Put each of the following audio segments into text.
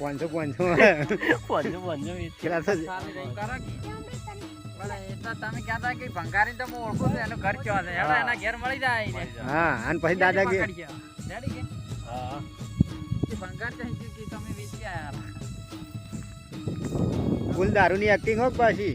પાંચસો પાંચસો પંજો પંજો વીસ પેલા તો સારું રહી કરો કે. ભલે એ તો તમે કહેતા કે ભંગારી તો હું ઓળખું છું એનું ઘર ક્યાં છે હેડો એના ઘેર મળી જાય હા અને પછી દાદા કે. હા ભંગાર કે તમે વેચી આયા. દારૂની એક્ટિંગ હોક પાછી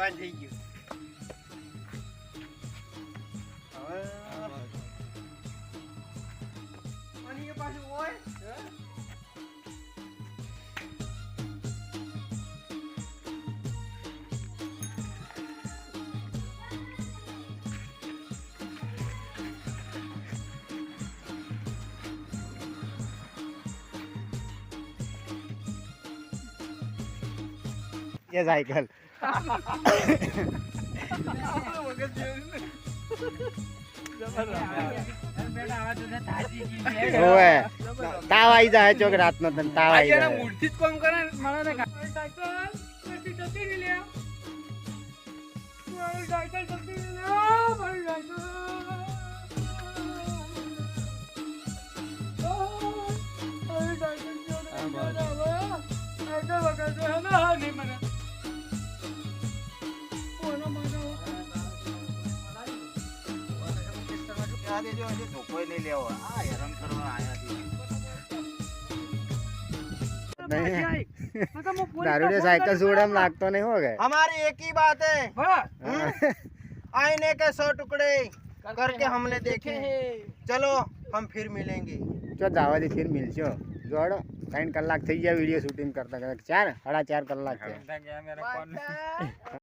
બંધ થઈ ગયું. હવે પાછું હોય? ये साइकिल। तावाई जाए चोक रात में तन ताव आई जाय मूर्तीच कोण करा मला नाही सायकल टक्के गेली सायकल टक्के गेली cycle Hadi bakalım. Ne halim bana? नहीं ले हुआ हाँ लाग तो नहीं हो गए हमारी एक ही बात है आईने के सौ टुकड़े करके हमने देखे चलो हम फिर मिलेंगे चो दावा फिर मिल चो जोड़ो साइन कलाक थी वीडियो शूटिंग करता चार साढ़ा चार कलाक